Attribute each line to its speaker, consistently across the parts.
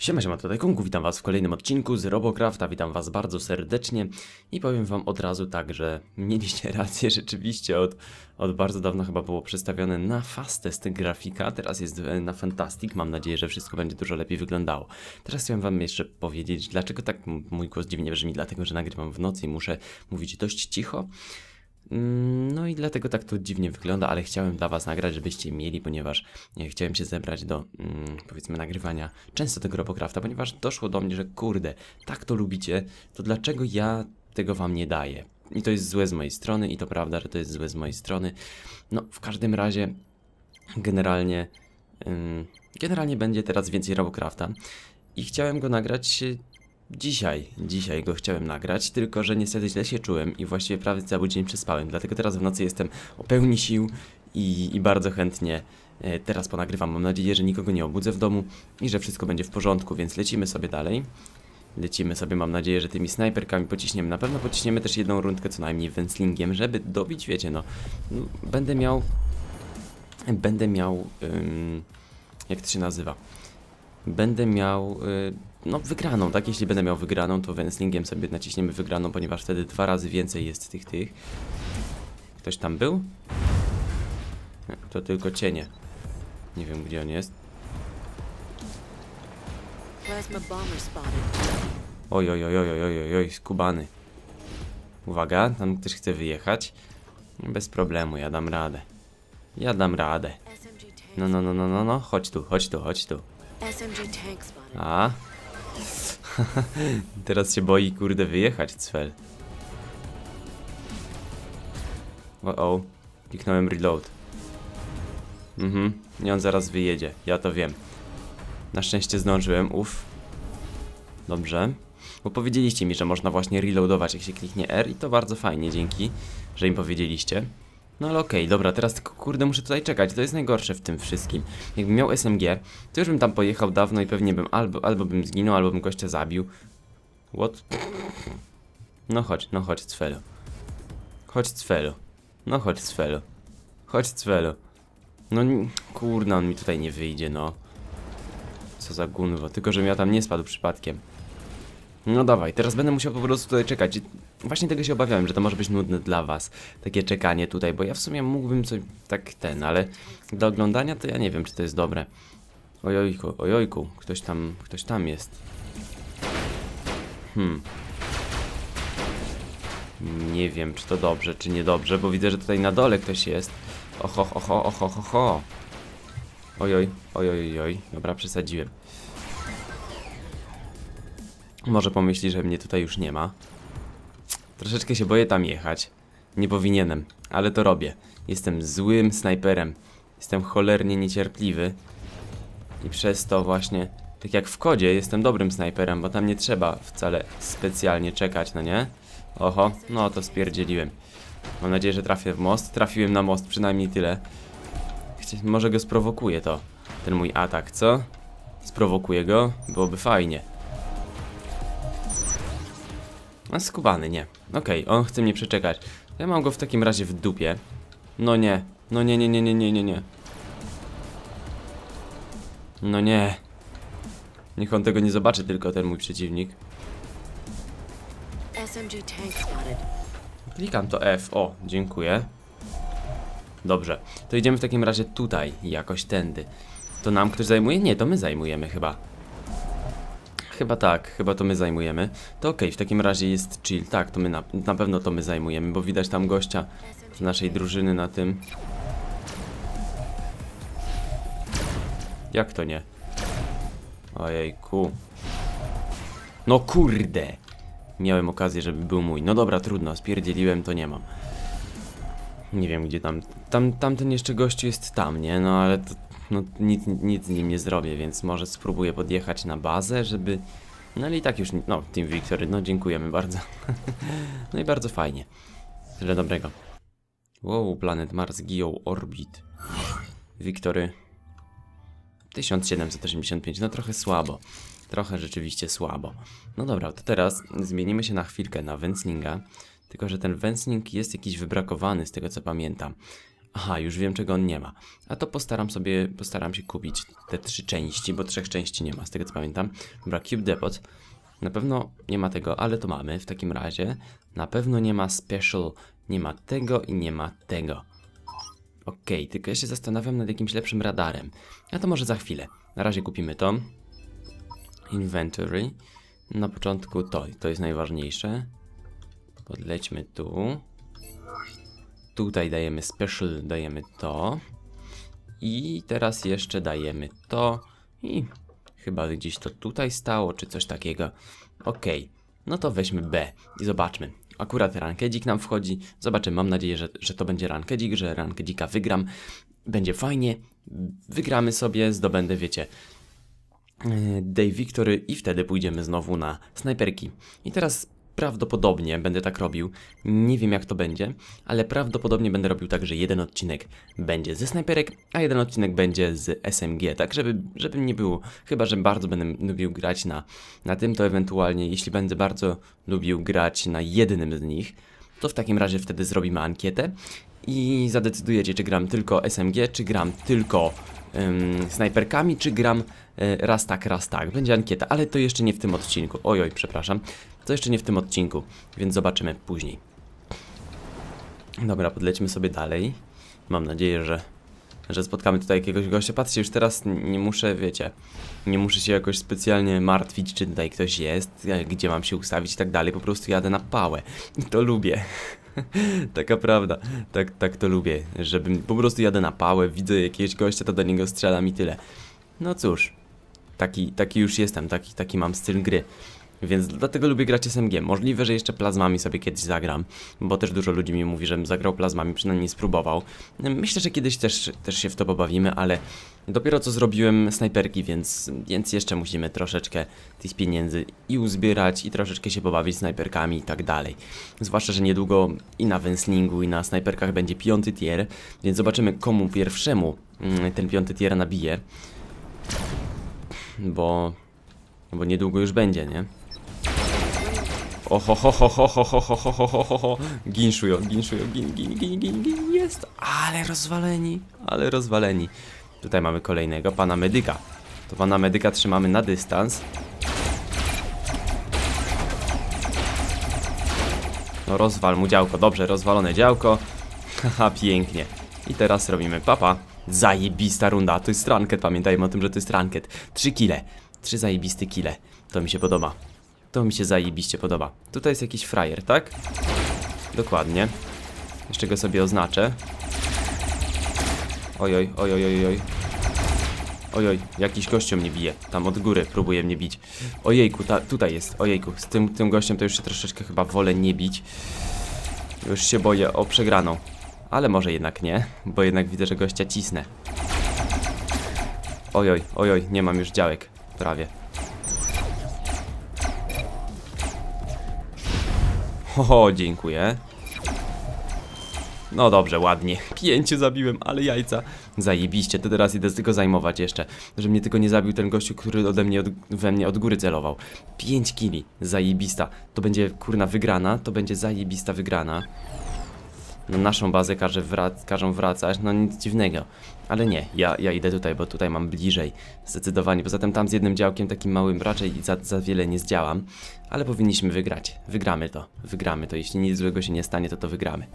Speaker 1: Siema, siema, tutaj Kunku, witam was w kolejnym odcinku z Robocrafta, witam was bardzo serdecznie i powiem wam od razu tak, że mieliście rację, rzeczywiście od, od bardzo dawna chyba było przestawione na fastest grafika, teraz jest e, na Fantastic, mam nadzieję, że wszystko będzie dużo lepiej wyglądało. Teraz chciałem wam jeszcze powiedzieć, dlaczego tak mój głos dziwnie brzmi, dlatego, że nagrywam w nocy i muszę mówić dość cicho. Mm, no i dlatego tak to dziwnie wygląda, ale chciałem dla Was nagrać, żebyście mieli, ponieważ nie, chciałem się zebrać do, mm, powiedzmy, nagrywania często tego Robocrafta, ponieważ doszło do mnie, że kurde, tak to lubicie, to dlaczego ja tego Wam nie daję? I to jest złe z mojej strony i to prawda, że to jest złe z mojej strony. No, w każdym razie, generalnie, generalnie będzie teraz więcej Robocrafta i chciałem go nagrać Dzisiaj, dzisiaj go chciałem nagrać, tylko że niestety źle się czułem i właściwie prawie cały dzień przespałem, dlatego teraz w nocy jestem o pełni sił i, i bardzo chętnie e, teraz ponagrywam. Mam nadzieję, że nikogo nie obudzę w domu i że wszystko będzie w porządku, więc lecimy sobie dalej. Lecimy sobie, mam nadzieję, że tymi snajperkami pociśniemy. Na pewno pociśniemy też jedną rundkę co najmniej węslingiem, żeby dobić, wiecie, no, no będę miał, będę miał, ym, jak to się nazywa? Będę miał... Y, no, wygraną, tak? Jeśli będę miał wygraną, to węslingiem sobie naciśniemy wygraną, ponieważ wtedy dwa razy więcej jest tych tych. Ktoś tam był? To tylko cienie. Nie wiem, gdzie on jest. Oj, oj, oj, oj, oj, oj, oj, skubany. Uwaga, tam ktoś chce wyjechać. Bez problemu, ja dam radę. Ja dam radę. No, no, no, no, no, no, chodź tu, chodź tu, chodź tu. A, Teraz się boi, kurde, wyjechać, Cfel. O, o, kliknąłem reload. Mhm, i on zaraz wyjedzie, ja to wiem. Na szczęście zdążyłem, uff. Dobrze. Bo powiedzieliście mi, że można właśnie reloadować, jak się kliknie R i to bardzo fajnie, dzięki, że im powiedzieliście. No ale okej, okay, dobra, teraz tylko kurde muszę tutaj czekać, to jest najgorsze w tym wszystkim. Jakbym miał SMG, to już bym tam pojechał dawno i pewnie bym albo, albo bym zginął, albo bym gościa zabił. What? No chodź, no chodź Cfelu. Chodź Cfelu. No chodź Cfelu. Chodź Cfelu. No kurna, on mi tutaj nie wyjdzie, no. Co za gunwo, tylko żebym ja tam nie spadł przypadkiem. No dawaj, teraz będę musiał po prostu tutaj czekać. Właśnie tego się obawiałem, że to może być nudne dla was, takie czekanie tutaj, bo ja w sumie mógłbym coś tak ten, ale do oglądania to ja nie wiem, czy to jest dobre. Ojojku, ojojku, ktoś tam, ktoś tam jest. Hmm. Nie wiem, czy to dobrze, czy niedobrze, bo widzę, że tutaj na dole ktoś jest. Oho, oho, oho, oho, oho. Ojoj, ojoj, ojoj, dobra, przesadziłem. Może pomyśli, że mnie tutaj już nie ma. Troszeczkę się boję tam jechać. Nie powinienem, ale to robię. Jestem złym snajperem. Jestem cholernie niecierpliwy. I przez to właśnie, tak jak w kodzie, jestem dobrym snajperem, bo tam nie trzeba wcale specjalnie czekać, no nie? Oho, no to spierdzieliłem. Mam nadzieję, że trafię w most. Trafiłem na most, przynajmniej tyle. Może go sprowokuje to, ten mój atak, co? Sprowokuję go, byłoby fajnie. A skubany, nie. Okej, okay, on chce mnie przeczekać. Ja mam go w takim razie w dupie. No nie. No nie, nie, nie, nie, nie, nie, nie. No nie. Niech on tego nie zobaczy, tylko ten mój przeciwnik. Klikam to F. O, dziękuję. Dobrze. To idziemy w takim razie tutaj, jakoś tędy. To nam ktoś zajmuje? Nie, to my zajmujemy chyba. Chyba tak, chyba to my zajmujemy. To okej, okay, w takim razie jest chill. Tak, to my na, na pewno to my zajmujemy, bo widać tam gościa z naszej drużyny na tym. Jak to nie? Ojejku. No kurde! Miałem okazję, żeby był mój. No dobra, trudno, spierdzieliłem, to nie mam. Nie wiem, gdzie tam... Tam, tamten jeszcze gościu jest tam, nie? No ale to no nic, nic z nim nie zrobię, więc może spróbuję podjechać na bazę, żeby... No i tak już, no Team Victory, no dziękujemy bardzo. no i bardzo fajnie. Tyle dobrego. Wow, planet Mars Geo Orbit. Victory 1785, no trochę słabo. Trochę rzeczywiście słabo. No dobra, to teraz zmienimy się na chwilkę na Wenslinga. Tylko, że ten Wensling jest jakiś wybrakowany z tego co pamiętam. Aha, już wiem czego on nie ma. A to postaram sobie, postaram się kupić te trzy części, bo trzech części nie ma, z tego co pamiętam. Dobra, Cube Depot. Na pewno nie ma tego, ale to mamy w takim razie. Na pewno nie ma Special, nie ma tego i nie ma tego. Okej, tylko ja się zastanawiam nad jakimś lepszym radarem. A to może za chwilę. Na razie kupimy to. Inventory. Na początku to, to jest najważniejsze. Podlećmy tu. Tutaj dajemy special, dajemy to. I teraz jeszcze dajemy to. I chyba gdzieś to tutaj stało, czy coś takiego. Ok, no to weźmy B i zobaczmy. Akurat rankedzik nam wchodzi. Zobaczymy, mam nadzieję, że, że to będzie rankedzik, że rankedzika wygram. Będzie fajnie. Wygramy sobie, zdobędę, wiecie, e, Day Victory i wtedy pójdziemy znowu na snajperki. I teraz prawdopodobnie będę tak robił. Nie wiem jak to będzie, ale prawdopodobnie będę robił tak, że jeden odcinek będzie ze snajperek, a jeden odcinek będzie z SMG, tak żeby, żeby nie było. Chyba, że bardzo będę lubił grać na, na tym, to ewentualnie, jeśli będę bardzo lubił grać na jednym z nich, to w takim razie wtedy zrobimy ankietę i zadecydujecie, czy gram tylko SMG, czy gram tylko ym, snajperkami, czy gram y, raz tak, raz tak. Będzie ankieta, ale to jeszcze nie w tym odcinku. Ojoj, przepraszam. To jeszcze nie w tym odcinku, więc zobaczymy później. Dobra, podlećmy sobie dalej. Mam nadzieję, że, że spotkamy tutaj jakiegoś gościa. Patrzcie, już teraz nie muszę, wiecie, nie muszę się jakoś specjalnie martwić, czy tutaj ktoś jest, gdzie mam się ustawić i tak dalej. Po prostu jadę na pałę. I to lubię. Taka prawda, tak, tak to lubię, żebym po prostu jadę na pałę, widzę jakiegoś gościa, to do niego strzelam i tyle. No cóż, taki, taki już jestem, taki, taki mam styl gry. Więc dlatego lubię grać SMG. Możliwe, że jeszcze plazmami sobie kiedyś zagram, bo też dużo ludzi mi mówi, żebym zagrał plazmami, przynajmniej spróbował. Myślę, że kiedyś też, też się w to pobawimy, ale dopiero co zrobiłem snajperki, więc, więc jeszcze musimy troszeczkę tych pieniędzy i uzbierać, i troszeczkę się pobawić snajperkami i tak dalej. Zwłaszcza, że niedługo i na węslingu, i na snajperkach będzie piąty tier, więc zobaczymy komu pierwszemu mm, ten piąty tier nabije. Bo... Bo niedługo już będzie, nie? Oho, ho, ho, ho, ho, ho, ho, ho, ho, ho, ho, ho. Ginszują, ginszują, gin, gin, gin, gin, gin, jest. Ale rozwaleni, ale rozwaleni. Tutaj mamy kolejnego, pana medyka. To pana medyka trzymamy na dystans. No rozwal mu działko, dobrze, rozwalone działko. Haha, pięknie. I teraz robimy papa. Zajebista runda, to jest ranket, pamiętajmy o tym, że to jest ranket. Trzy kile, trzy zajebiste kile. To mi się podoba. To mi się zajebiście podoba. Tutaj jest jakiś frajer, tak? Dokładnie. Jeszcze go sobie oznaczę. Ojoj, ojoj, ojoj. Ojoj, jakiś gościom mnie bije. Tam od góry próbuje mnie bić. Ojejku, ta, tutaj jest. Ojejku, z tym, tym gościem to już się troszeczkę chyba wolę nie bić. Już się boję o przegraną. Ale może jednak nie, bo jednak widzę, że gościa cisnę. Ojoj, ojoj, nie mam już działek. Prawie. Ho, dziękuję. No dobrze, ładnie. Pięciu zabiłem, ale jajca. Zajebiście, to teraz idę tylko zajmować jeszcze. Że mnie tylko nie zabił ten gościu, który ode mnie od, we mnie od góry celował. Pięć kili. Zajebista. To będzie kurna wygrana, to będzie zajebista wygrana na naszą bazę każe wrac każą wracać, no nic dziwnego. Ale nie, ja, ja idę tutaj, bo tutaj mam bliżej, zdecydowanie. Poza tym tam z jednym działkiem takim małym raczej za, za wiele nie zdziałam. Ale powinniśmy wygrać. Wygramy to, wygramy to. Jeśli nic złego się nie stanie, to to wygramy.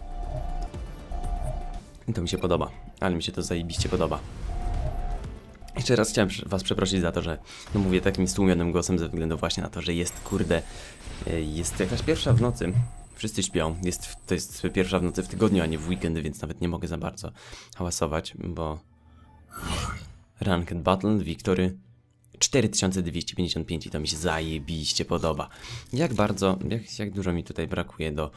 Speaker 1: I to mi się podoba, ale mi się to zajebiście podoba. Jeszcze raz chciałem was przeprosić za to, że no mówię takim stłumionym głosem ze względu właśnie na to, że jest kurde, e, jest jakaś pierwsza w nocy, Wszyscy śpią. Jest, to jest pierwsza w nocy w tygodniu, a nie w weekend, więc nawet nie mogę za bardzo hałasować, bo... Ranked Battle, Victory 4255 i to mi się zajebiście podoba. Jak bardzo, jak, jak dużo mi tutaj brakuje do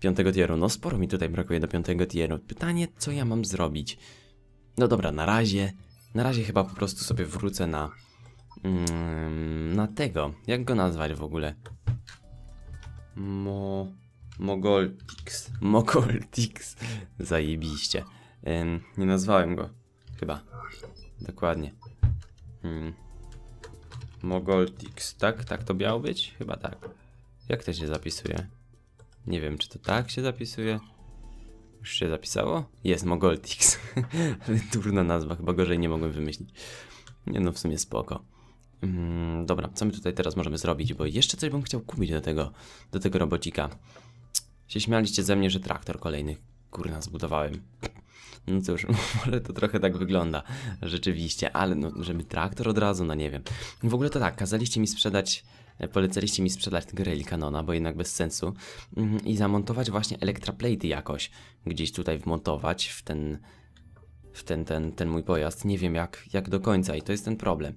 Speaker 1: piątego tieru? No sporo mi tutaj brakuje do piątego tieru. Pytanie, co ja mam zrobić? No dobra, na razie, na razie chyba po prostu sobie wrócę na... Mm, na tego, jak go nazwać w ogóle? Mo... Mogoltix. Mogoltix. Zajebiście. Ym, nie nazwałem go. Chyba. Dokładnie. Hmm. Mogoltix. Tak? Tak to miało być? Chyba tak. Jak to się zapisuje? Nie wiem, czy to tak się zapisuje? Już się zapisało? Jest, Mogoltix. Durna nazwa, chyba gorzej nie mogłem wymyślić. Nie no, w sumie spoko. Mm, dobra, co my tutaj teraz możemy zrobić? Bo jeszcze coś bym chciał kupić do tego, do tego robocika. Się śmialiście ze mnie, że traktor kolejny, kurna, zbudowałem. No cóż, może to trochę tak wygląda, rzeczywiście, ale no, żeby traktor od razu, no nie wiem. W ogóle to tak, kazaliście mi sprzedać, e, polecaliście mi sprzedać tego Rally Canona, bo jednak bez sensu, mm, i zamontować właśnie elektraplaty jakoś, gdzieś tutaj wmontować w ten, w ten, ten, ten mój pojazd. Nie wiem jak, jak do końca i to jest ten problem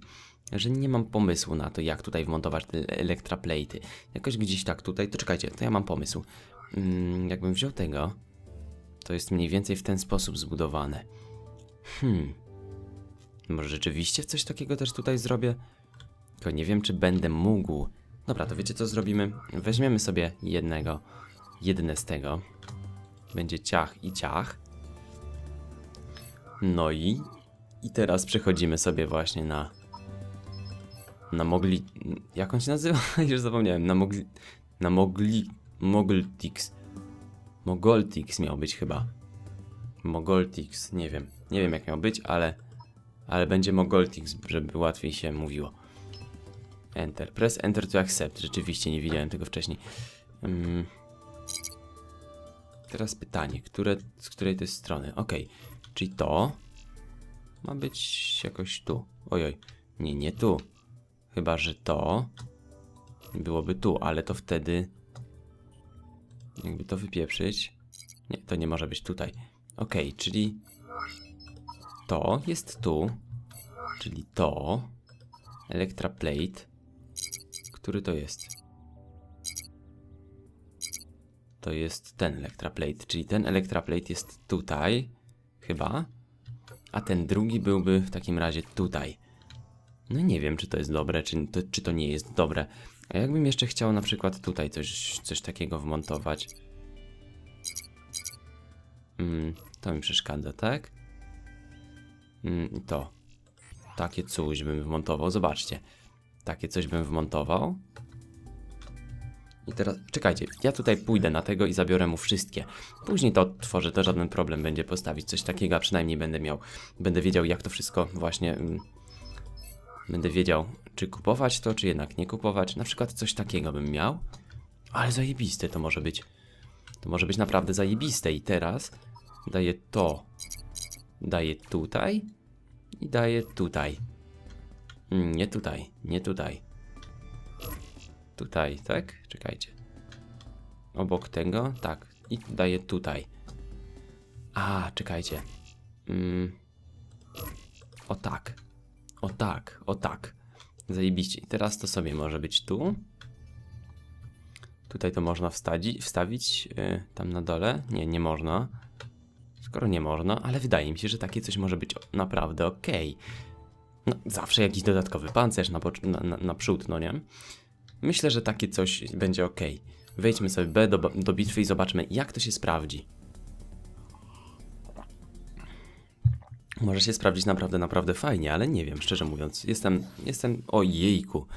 Speaker 1: że nie mam pomysłu na to, jak tutaj wmontować te elektraplaty. Jakoś gdzieś tak tutaj, to czekajcie, to ja mam pomysł. Mm, jakbym wziął tego, to jest mniej więcej w ten sposób zbudowane. Hmm. Może rzeczywiście coś takiego też tutaj zrobię? Tylko nie wiem, czy będę mógł. Dobra, to wiecie co zrobimy? Weźmiemy sobie jednego, jedne z tego. Będzie ciach i ciach. No i... I teraz przechodzimy sobie właśnie na... Na mogli... Jak on się nazywa? Już zapomniałem. Na mogli... Na mogli... Moglitix. Mogoltix miał być chyba. Mogoltix, nie wiem. Nie wiem jak miał być, ale... Ale będzie Mogoltix, żeby łatwiej się mówiło. Enter. Press Enter to accept. Rzeczywiście nie widziałem tego wcześniej. Um, teraz pytanie, które, z której to jest strony? Ok, czyli to ma być jakoś tu. Ojoj, nie, nie tu. Chyba, że to byłoby tu, ale to wtedy jakby to wypieprzyć. Nie, to nie może być tutaj. Ok, czyli to jest tu, czyli to Electra Plate, który to jest? To jest ten Electra Plate, czyli ten Electra Plate jest tutaj, chyba, a ten drugi byłby w takim razie tutaj. No nie wiem, czy to jest dobre, czy to, czy to nie jest dobre. A jakbym jeszcze chciał na przykład tutaj coś, coś takiego wmontować. Mm, to mi przeszkadza, tak? Mm, to. Takie coś bym wmontował, zobaczcie. Takie coś bym wmontował. I teraz, czekajcie, ja tutaj pójdę na tego i zabiorę mu wszystkie. Później to odtworzę, to żaden problem będzie postawić coś takiego, a przynajmniej będę miał, będę wiedział jak to wszystko właśnie... Mm, będę wiedział, czy kupować to, czy jednak nie kupować. Na przykład coś takiego bym miał. Ale zajebiste to może być. To może być naprawdę zajebiste. I teraz daję to. Daję tutaj. I daję tutaj. Mm, nie tutaj, nie tutaj. Tutaj, tak? Czekajcie. Obok tego, tak. I daję tutaj. A, czekajcie. Mm. O tak. O tak, o tak. Zajebiście. I teraz to sobie może być tu. Tutaj to można wstadzi, wstawić yy, tam na dole. Nie, nie można. Skoro nie można, ale wydaje mi się, że takie coś może być naprawdę ok. No, zawsze jakiś dodatkowy pancerz na, na, na, przód, no nie? Myślę, że takie coś będzie ok. Wejdźmy sobie B do, do bitwy i zobaczmy, jak to się sprawdzi. Może się sprawdzić naprawdę, naprawdę fajnie, ale nie wiem, szczerze mówiąc. Jestem, jestem, ojejku.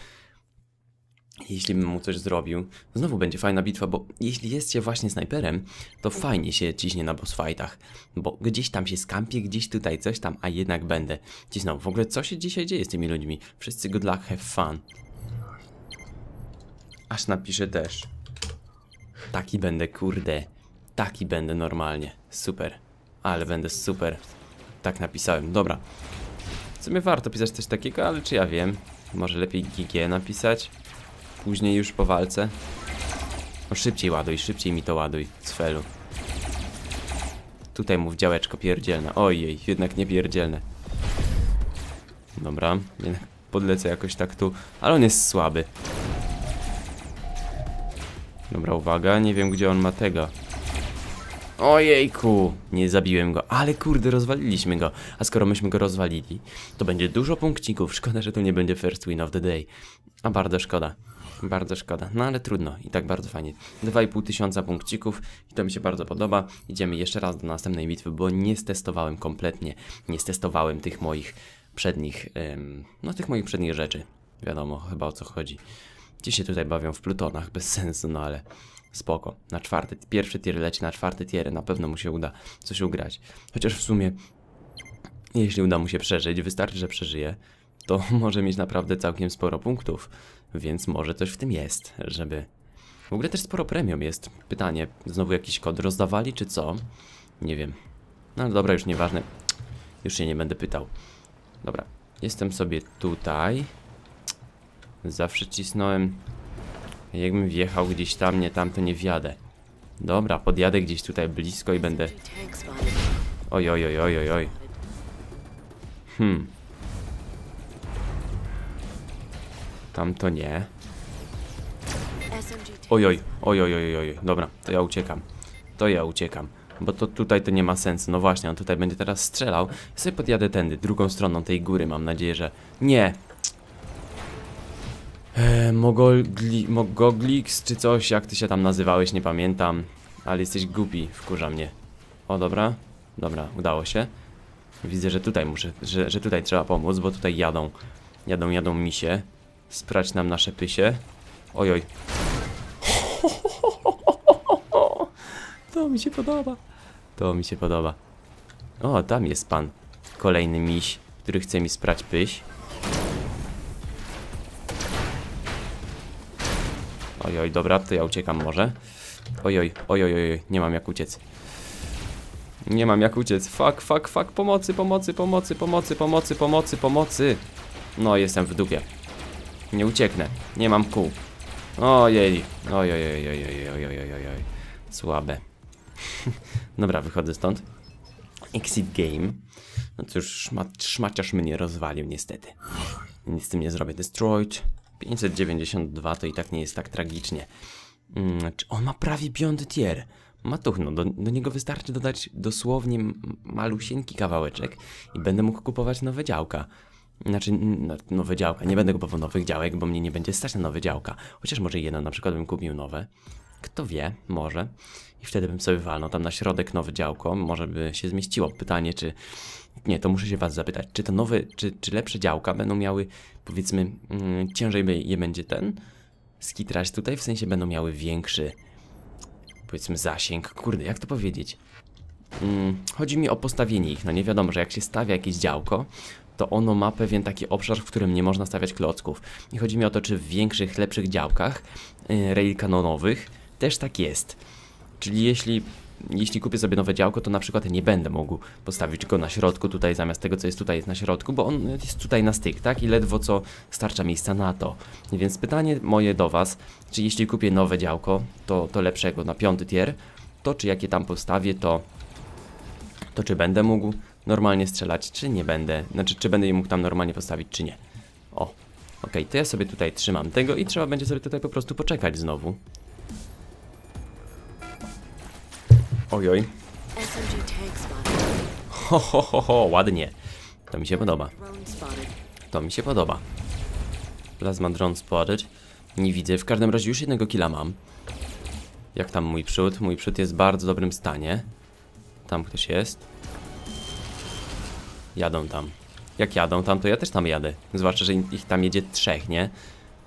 Speaker 1: Jeśli bym mu coś zrobił, znowu będzie fajna bitwa, bo jeśli jest się właśnie snajperem, to fajnie się ciśnie na boss fightach, bo gdzieś tam się skampię, gdzieś tutaj coś tam, a jednak będę cisnął. W ogóle co się dzisiaj dzieje z tymi ludźmi? Wszyscy good luck, have fun. Aż napiszę też. Taki będę, kurde. Taki będę normalnie. Super. Ale będę super. Tak napisałem, dobra. W sumie warto pisać coś takiego, ale czy ja wiem? Może lepiej GG napisać? Później już po walce? No szybciej ładuj, szybciej mi to ładuj, cfelu. Tutaj mów działeczko pierdzielne. Ojej, jednak nie pierdzielne. Dobra, jednak podlecę jakoś tak tu, ale on jest słaby. Dobra, uwaga, nie wiem gdzie on ma tego. Ojejku, nie zabiłem go, ale kurde, rozwaliliśmy go. A skoro myśmy go rozwalili, to będzie dużo punkcików. Szkoda, że to nie będzie first win of the day. A bardzo szkoda. Bardzo szkoda, no ale trudno i tak bardzo fajnie. 2,5 tysiąca punkcików i to mi się bardzo podoba. Idziemy jeszcze raz do następnej bitwy, bo nie stestowałem kompletnie, nie stestowałem tych moich przednich, ym, no tych moich przednich rzeczy. Wiadomo chyba o co chodzi. Ci się tutaj bawią w plutonach, bez sensu, no ale Spoko. Na czwarty, pierwszy tier leci na czwarty tier, na pewno mu się uda coś ugrać. Chociaż w sumie, jeśli uda mu się przeżyć, wystarczy, że przeżyje, to może mieć naprawdę całkiem sporo punktów, więc może coś w tym jest, żeby... W ogóle też sporo premium jest. Pytanie, znowu jakiś kod rozdawali, czy co? Nie wiem. No dobra, już nieważne. Już się nie będę pytał. Dobra, jestem sobie tutaj. Zawsze cisnąłem. Jakbym wjechał gdzieś tam, nie tam, to nie wjadę. Dobra, podjadę gdzieś tutaj blisko i będę. Oj, oj, oj, oj, oj, oj. Hmm. Tam to nie. Oj, oj, oj, oj, oj, oj. Dobra, to ja uciekam. To ja uciekam. Bo to tutaj to nie ma sensu. No właśnie, on tutaj będzie teraz strzelał. Ja sobie podjadę tędy, drugą stroną tej góry. Mam nadzieję, że. Nie! Eee, Mogogli, Mogoglix czy coś, jak ty się tam nazywałeś, nie pamiętam. Ale jesteś głupi, wkurza mnie. O, dobra. Dobra, udało się. Widzę, że tutaj muszę, że, że tutaj trzeba pomóc, bo tutaj jadą. Jadą, jadą misie. Sprać nam nasze pysie. Ojoj. To mi się podoba. To mi się podoba. O, tam jest pan. Kolejny miś, który chce mi sprać pyś. Ojoj, dobra, to ja uciekam może. Ojoj, ojoj, ojoj, nie mam jak uciec. Nie mam jak uciec. Fuck, fuck, fuck, pomocy, pomocy, pomocy, pomocy, pomocy, pomocy, pomocy. No, jestem w dupie. Nie ucieknę. Nie mam kół. Ojej. Ojoj, ojoj, ojoj, ojoj, ojoj. Słabe. Dobra, wychodzę stąd. Exit game. No cóż, szmat, szmaciarz mnie rozwalił niestety. Nic z tym nie zrobię. Destroyed. 592 to i tak nie jest tak tragicznie. Mm, czy on ma prawie piąty tier? Matuchno, do, do niego wystarczy dodać dosłownie malusieńki kawałeczek i będę mógł kupować nowe działka. Znaczy, no- nowe działka. Nie będę kupował nowych działek, bo mnie nie będzie stać na nowe działka. Chociaż może jedno na przykład bym kupił nowe. Kto wie, może. I wtedy bym sobie walnął tam na środek nowe działko. Może by się zmieściło. Pytanie, czy. Nie, to muszę się Was zapytać. Czy to nowe, czy, czy lepsze działka będą miały, powiedzmy, mm, ciężej by je będzie ten skitrać tutaj? W sensie będą miały większy, powiedzmy, zasięg. Kurde, jak to powiedzieć? Mm, chodzi mi o postawienie ich. No nie wiadomo, że jak się stawia jakieś działko, to ono ma pewien taki obszar, w którym nie można stawiać klocków. I chodzi mi o to, czy w większych, lepszych działkach yy, rail kanonowych też tak jest. Czyli jeśli, jeśli kupię sobie nowe działko, to na przykład nie będę mógł postawić go na środku tutaj zamiast tego, co jest tutaj jest na środku, bo on jest tutaj na styk, tak? I ledwo co starcza miejsca na to. Więc pytanie moje do Was, czy jeśli kupię nowe działko, to, to lepszego na piąty tier, to czy jakie tam postawię, to to czy będę mógł normalnie strzelać, czy nie będę. Znaczy, czy będę je mógł tam normalnie postawić, czy nie. O, okej, to ja sobie tutaj trzymam tego i trzeba będzie sobie tutaj po prostu poczekać znowu. Ojoj. Ho, ho, ho, ho, ładnie. To mi się podoba. To mi się podoba. Plasma drone spotted. Nie widzę, w każdym razie już jednego killa mam. Jak tam mój przód? Mój przód jest w bardzo dobrym stanie. Tam ktoś jest. Jadą tam. Jak jadą tam, to ja też tam jadę. Zwłaszcza, że ich tam jedzie trzech, nie?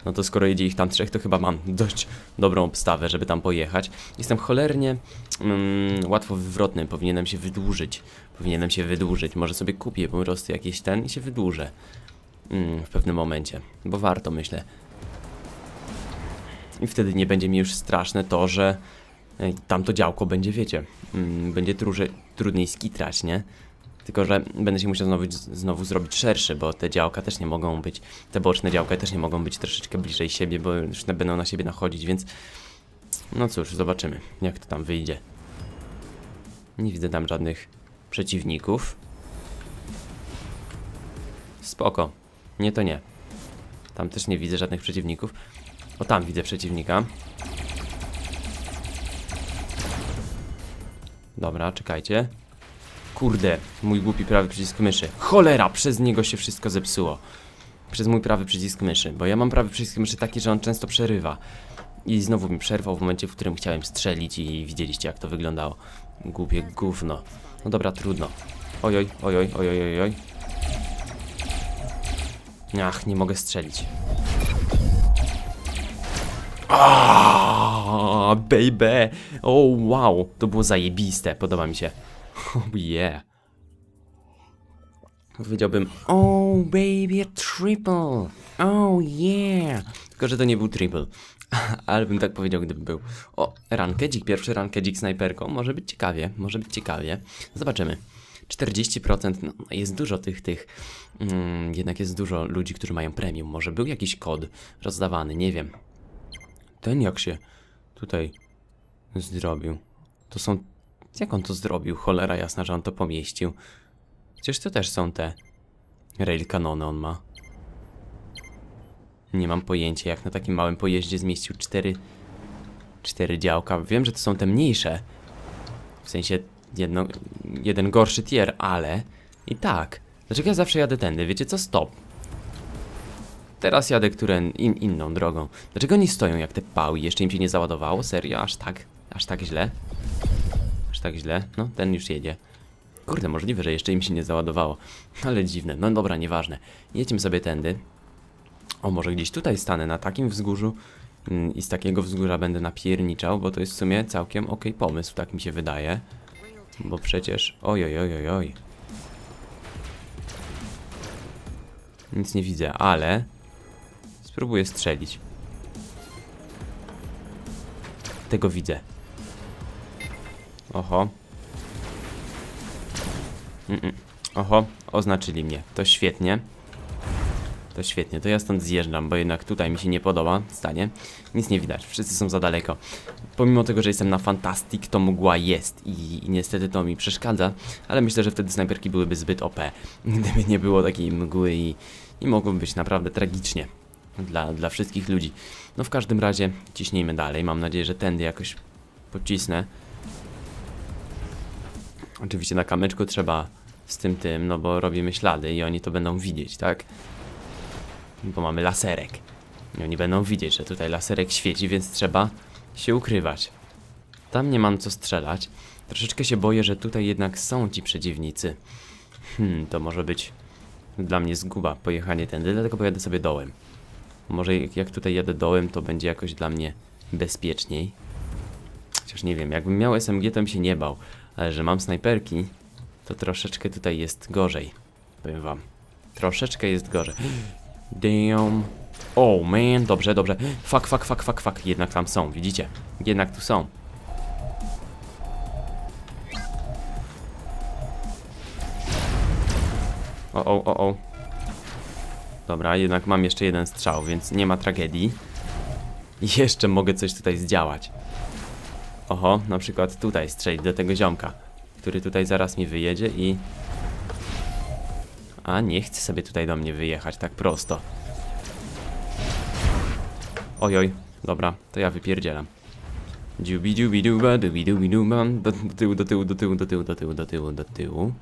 Speaker 1: No to skoro jedzie ich tam trzech, to chyba mam dość dobrą obstawę, żeby tam pojechać. Jestem cholernie mm, łatwo wywrotny, powinienem się wydłużyć. Powinienem się wydłużyć. Może sobie kupię po prostu jakiś ten i się wydłużę. Mm, w pewnym momencie. Bo warto, myślę. I wtedy nie będzie mi już straszne to, że tamto działko będzie, wiecie, mm, będzie trudniej skitrać, nie? Tylko, że będę się musiał znowu, znowu zrobić szerszy, bo te działka też nie mogą być, te boczne działka też nie mogą być troszeczkę bliżej siebie, bo już będą na siebie nachodzić, więc no cóż, zobaczymy, jak to tam wyjdzie. Nie widzę tam żadnych przeciwników. Spoko. Nie, to nie. Tam też nie widzę żadnych przeciwników. O, tam widzę przeciwnika. Dobra, czekajcie. Kurde, mój głupi prawy przycisk myszy. Cholera, przez niego się wszystko zepsuło. Przez mój prawy przycisk myszy, bo ja mam prawy przycisk myszy taki, że on często przerywa. I znowu mi przerwał w momencie, w którym chciałem strzelić i widzieliście jak to wyglądało. Głupie gówno. No dobra, trudno. Ojoj, ojoj, ojoj, ojoj. Ach, nie mogę strzelić. Aaaa! Ha, baby! O, wow! To było zajebiste, podoba mi się. Oh, yeah. Powiedziałbym, oh, baby, triple! Oh, yeah! Tylko, że to nie był triple. Ale bym tak powiedział, gdyby był. O, rankedzik, pierwszy rankedzik snajperką. Może być ciekawie, może być ciekawie. Zobaczymy. 40%, no jest dużo tych, tych, mm, jednak jest dużo ludzi, którzy mają premium. Może był jakiś kod rozdawany, nie wiem. Ten jak się tutaj zrobił. To są, jak on to zrobił? Cholera jasna, że on to pomieścił. Przecież to też są te rail kanony on ma. Nie mam pojęcia, jak na takim małym pojeździe zmieścił cztery, cztery działka. Wiem, że to są te mniejsze. W sensie jedno, jeden gorszy tier, ale i tak. Dlaczego ja zawsze jadę tędy? Wiecie co? Stop. Teraz jadę które in, inną drogą. Dlaczego oni stoją jak te pały? Jeszcze im się nie załadowało? Serio? Aż tak? Aż tak źle? Aż tak źle? No, ten już jedzie. Kurde, możliwe, że jeszcze im się nie załadowało. Ale dziwne. No dobra, nieważne. Jedźmy sobie tędy. O, może gdzieś tutaj stanę, na takim wzgórzu mm, i z takiego wzgórza będę napierniczał, bo to jest w sumie całkiem ok pomysł, tak mi się wydaje. Bo przecież... Oj, oj, oj, oj, oj. Nic nie widzę, ale... Spróbuję strzelić. Tego widzę. Oho. Mm -mm. Oho, oznaczyli mnie. To świetnie. To świetnie, to ja stąd zjeżdżam, bo jednak tutaj mi się nie podoba stanie. Nic nie widać, wszyscy są za daleko. Pomimo tego, że jestem na Fantastic, to mgła jest i, i niestety to mi przeszkadza, ale myślę, że wtedy snajperki byłyby zbyt OP, gdyby nie było takiej mgły i, i mogłoby być naprawdę tragicznie dla, dla wszystkich ludzi. No w każdym razie ciśnijmy dalej, mam nadzieję, że tędy jakoś pocisnę. Oczywiście na kamyczku trzeba z tym tym, no bo robimy ślady i oni to będą widzieć, tak? Bo mamy laserek. I oni będą widzieć, że tutaj laserek świeci, więc trzeba się ukrywać. Tam nie mam co strzelać. Troszeczkę się boję, że tutaj jednak są ci przeciwnicy. Hmm, to może być dla mnie zguba pojechanie tędy, dlatego pojadę sobie dołem. Może jak tutaj jadę dołem, to będzie jakoś dla mnie bezpieczniej. Chociaż nie wiem, jakbym miał SMG, to bym się nie bał. Ale że mam snajperki, to troszeczkę tutaj jest gorzej. Powiem wam. Troszeczkę jest gorzej. Damn. Oh man, dobrze, dobrze. Fuck, fuck, fuck, fuck, fuck. Jednak tam są, widzicie? Jednak tu są. O, o, o, o. Dobra, jednak mam jeszcze jeden strzał, więc nie ma tragedii. Jeszcze mogę coś tutaj zdziałać. Oho, na przykład tutaj strzelić do tego ziomka, który tutaj zaraz mi wyjedzie i... A, nie chce sobie tutaj do mnie wyjechać tak prosto. Ojoj, dobra, to ja wypierdzielam. Dziubi dziubi duba, dubi dubi duba, do, tyłu, do tyłu, do tyłu, do tyłu, do tyłu, do tyłu, do tyłu.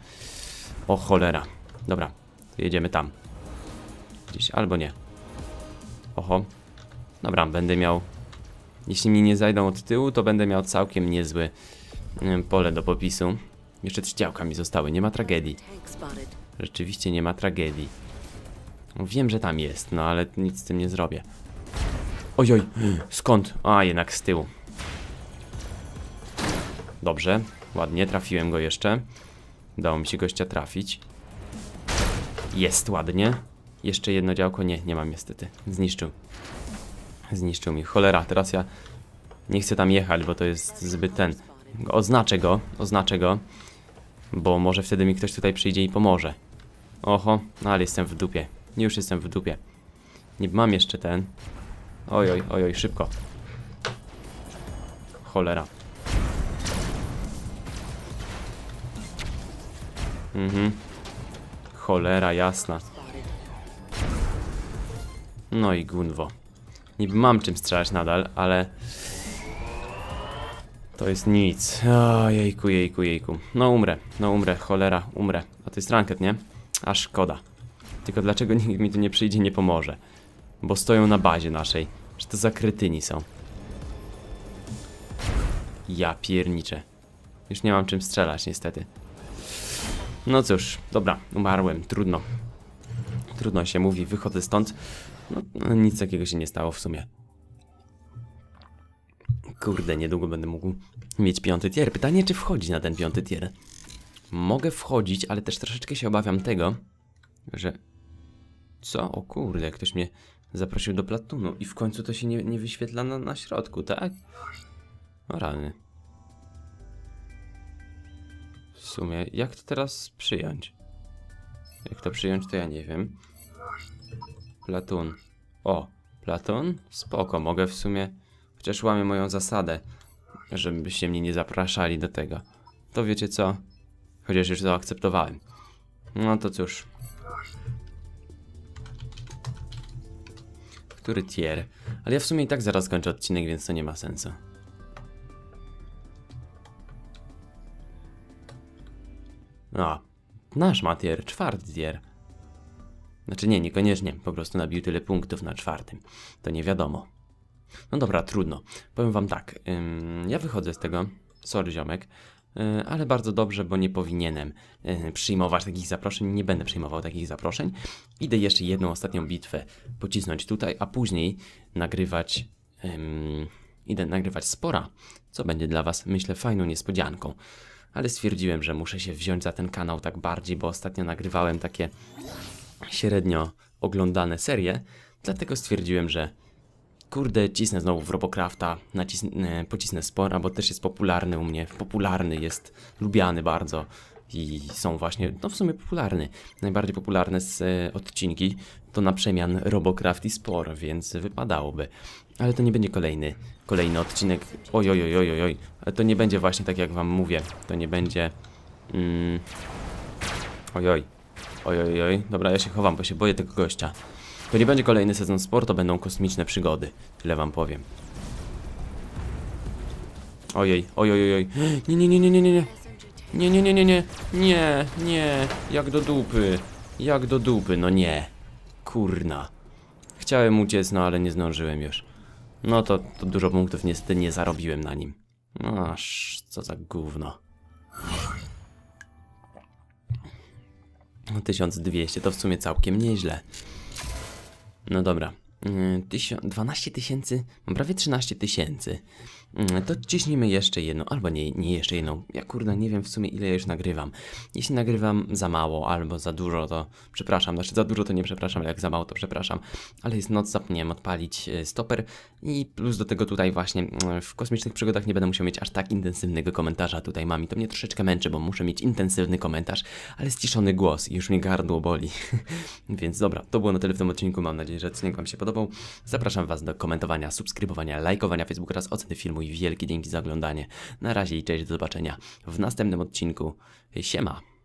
Speaker 1: O cholera. Dobra, jedziemy tam. Gdzieś, albo nie. Oho. Dobra, będę miał... Jeśli mi nie zajdą od tyłu, to będę miał całkiem niezły mm, pole do popisu. Jeszcze trzy działka mi zostały, nie ma tragedii. Rzeczywiście nie ma tragedii. Wiem, że tam jest, no ale nic z tym nie zrobię. Ojoj, skąd? A, jednak z tyłu. Dobrze, ładnie, trafiłem go jeszcze. Udało mi się gościa trafić. Jest ładnie. Jeszcze jedno działko? Nie, nie mam niestety. Zniszczył. Zniszczył mi. Cholera, teraz ja nie chcę tam jechać, bo to jest zbyt ten. Oznaczę go, oznaczę go. Bo może wtedy mi ktoś tutaj przyjdzie i pomoże. Oho, no ale jestem w dupie. Już jestem w dupie. Nie mam jeszcze ten. Ojoj, ojoj, szybko. Cholera. Mhm. Cholera jasna. No i gunwo. Niby mam czym strzelać nadal, ale... To jest nic. O, jejku, jejku, jejku. No umrę, no umrę, cholera, umrę. A to jest ranket, nie? A szkoda. Tylko dlaczego nikt mi tu nie przyjdzie, nie pomoże? Bo stoją na bazie naszej. Że to za kretyni są. Ja pierniczę. Już nie mam czym strzelać, niestety. No cóż, dobra, umarłem, trudno. Trudno się mówi, wychodzę stąd. No, no nic takiego się nie stało w sumie. Kurde, niedługo będę mógł mieć piąty tier. Pytanie, czy wchodzi na ten piąty tier? Mogę wchodzić, ale też troszeczkę się obawiam tego, że... Co? O kurde, ktoś mnie zaprosił do platunu i w końcu to się nie, nie wyświetla na, na środku, tak? O rany. W sumie, jak to teraz przyjąć? Jak to przyjąć, to ja nie wiem. Platun. O, Platun? Spoko, mogę w sumie... Chociaż łamię moją zasadę, żebyście mnie nie zapraszali do tego. To wiecie co? Chociaż już to akceptowałem. No to cóż. Który tier? Ale ja w sumie i tak zaraz kończę odcinek, więc to nie ma sensu. A, nasz ma tier, czwarty tier. Znaczy nie, niekoniecznie, po prostu nabił tyle punktów na czwartym. To nie wiadomo. No dobra, trudno. Powiem wam tak, ym, ja wychodzę z tego, sorry ziomek, yy, ale bardzo dobrze, bo nie powinienem yy, przyjmować takich zaproszeń, nie będę przyjmował takich zaproszeń. Idę jeszcze jedną ostatnią bitwę pocisnąć tutaj, a później nagrywać, ym, idę nagrywać spora, co będzie dla was, myślę, fajną niespodzianką. Ale stwierdziłem, że muszę się wziąć za ten kanał tak bardziej, bo ostatnio nagrywałem takie średnio oglądane serie, dlatego stwierdziłem, że kurde, cisnę znowu w Robocrafta, nacisnę, pocisnę spora, bo też jest popularny u mnie, popularny jest, lubiany bardzo i są właśnie, no w sumie popularny, najbardziej popularne z e, odcinki to na przemian Robocraft i Spor, więc wypadałoby, ale to nie będzie kolejny, kolejny odcinek, oj oj oj oj oj, to nie będzie właśnie tak jak wam mówię, to nie będzie, mm, oj oj, oj oj oj, dobra ja się chowam, bo się boję tego gościa. To nie będzie kolejny sezon sport, to będą kosmiczne przygody. Tyle wam powiem. Ojej, ojej, ojej. Nie, nie, nie, nie, nie, nie, nie. Nie, nie, nie, nie, nie. Nie, nie. Jak do dupy. Jak do dupy, no nie. Kurna. Chciałem uciec, no ale nie zdążyłem już. No to, to dużo punktów niestety nie zarobiłem na nim. Aż, co za gówno. 1200 to w sumie całkiem nieźle. No dobra. Yy, tysio- 12 tysięcy, mam prawie 13 tysięcy. Yy, To ciśnijmy jeszcze jedną, albo nie, nie jeszcze jedną. Ja kurde nie wiem w sumie ile już nagrywam. Jeśli nagrywam za mało albo za dużo, to przepraszam. Znaczy za dużo to nie przepraszam, ale jak za mało to przepraszam. Ale jest noc, zapomniałem odpalić yy, stoper i plus do tego tutaj właśnie yy, w kosmicznych przygodach nie będę musiał mieć aż tak intensywnego komentarza tutaj mam i to mnie troszeczkę męczy, bo muszę mieć intensywny komentarz, ale ściszony głos i już mnie gardło boli. Więc dobra, to było na tyle w tym odcinku. Mam nadzieję, że odcinek Wam się podobał. Zapraszam Was do komentowania, subskrybowania, lajkowania Facebooka oraz oceny filmu i wielkie dzięki za oglądanie. Na razie i cześć, do zobaczenia w następnym odcinku. Siema!